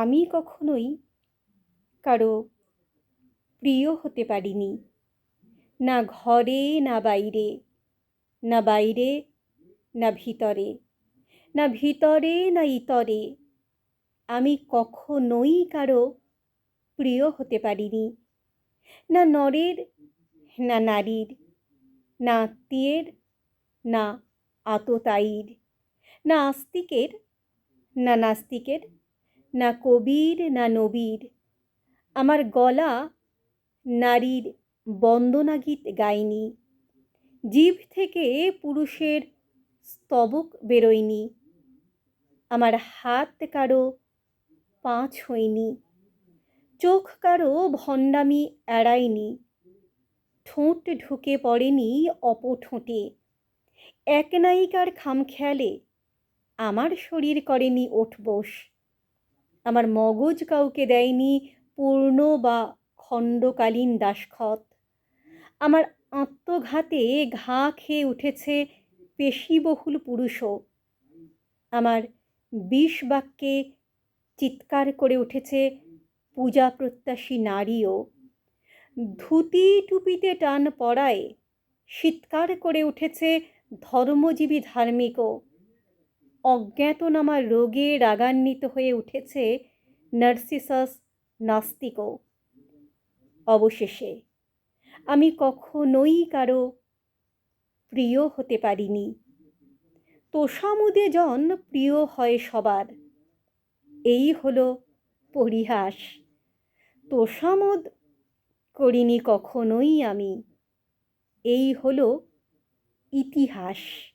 আমি কখনোই কারও প্রিয় হতে পারিনি। না ঘরে, না বাইরে না বাইরে, না ভিতরে না ভিতরে, না ইতরে। আমি কখনোই কারও প্রিয় হতে পারিনি। না নরের, না নারীর, না আত্মীয়ের, না আততায়ীর, না আস্তিকের, না নাস্তিকের না কবির, না নবীর। আমার গলা নারীর বন্দনা গীত গায়নি জিভ থেকে পুরুষের স্তবক বেরোয়নি। আমার হাত কারও পাঁচ হয়নি। চোখ কারও ভণ্ডামি এড়ায়নি। ঠোঁট ঢুকে পড়েনি অপঠোঁটে এক নায়িকার খামখেয়ালে আমার শরীর করেনি ওঠবোস আমার মগজ কাউকে দেয়নি পূর্ণ বা খণ্ডকালীন দাসখত। আমার আত্মঘাতে ঘা খেয়ে উঠেছে পেশিবহুল পুরুষও। আমার বিষ বাক্যে চিৎকার করে উঠেছে পূজা প্রত্যাশী নারীও। ধুতি টুপিতে টান পড়ায় শীতকার করে উঠেছে ধর্মজীবী ধার্মিকও। অজ্ঞাতনামা রোগে রাগান্বিত হয়ে উঠেছে নার্সিসাস নাস্তিকও। অবশেষে আমি কখনোই কারও প্রিয় হতে পারিনি। তোষামুদে জন প্রিয় হয় সবার। এই হলো পরিহাস। তোষামোদ করিনি কখনোই আমি। এই হলো ইতিহাস।